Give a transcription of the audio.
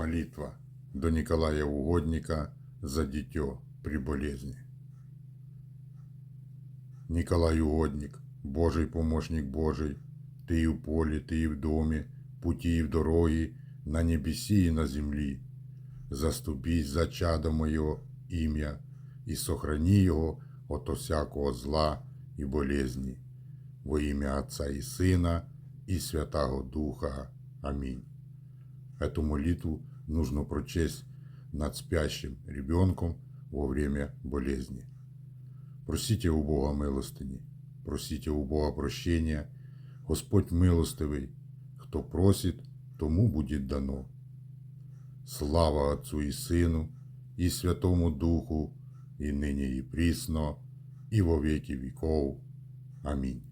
Молитва до Николая Угодника за дитё при болезни. Николай Угодник, Божий помощник Божий, Ти і в полі, ти і в домі, путі і в дорогі, на небесі і на землі. Заступись за чадо моє ім'я і сохрани його от всякого зла і болезни. Во ім'я Отца і Сина і Святого Духа. Аминь. Эту молитву нужно прочесть над спящим ребенком во время болезни. Просите у Бога милостині, просите у Бога прощения. Господь милостивий, хто просить, тому будет дано. Слава Отцу і Сину, і Святому Духу, і нині і прісно, і во віки віков. Амінь.